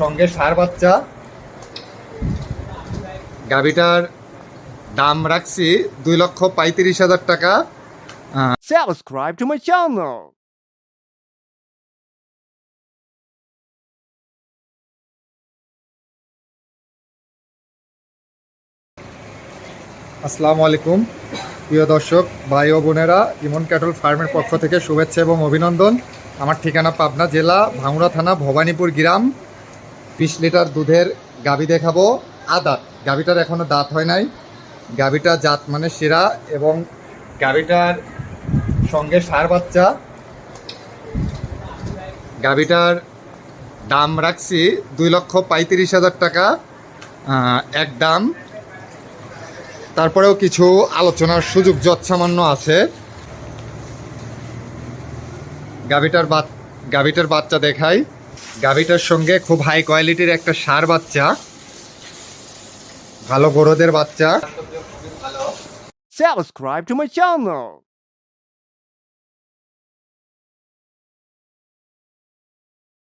সঙ্গে সার বাচ্চা। গাভিটার দাম রাখছি দুই লক্ষ পঁয়ত্রিশ হাজার টাকা। Subscribe to my channel. আসসালামু আলাইকুম। প্রিয় দর্শক ভাই ও বোনেরা ইমন ক্যাটল ফার্মের পক্ষ থেকে শুভেচ্ছা এবং অভিনন্দন। আমার ঠিকানা পাবনা জেলা ভাঙড়া থানা ভবানীপুর গ্রাম। বিশ লিটার দুধের গাভি দেখাবো। আদাত গাভিটার এখনও দাঁত হয় নাই। গাভিটা জাত মানে সেরা এবং গাভিটার সঙ্গে সার বাচ্চা। গাভিটার দাম রাখছি দুই লক্ষ পঁয়ত্রিশ হাজার টাকা এক দাম। তারপরেও কিছু আলোচনার সুযোগ যৎসামান্য আছে। গাভিটার বাচ গাভিটার বাচ্চা দেখাই। গাভিটার সঙ্গে খুব হাই কোয়ালিটির একটা সার বাচ্চা ভালো গরুদের বাচ্চা Subscribe to my channel.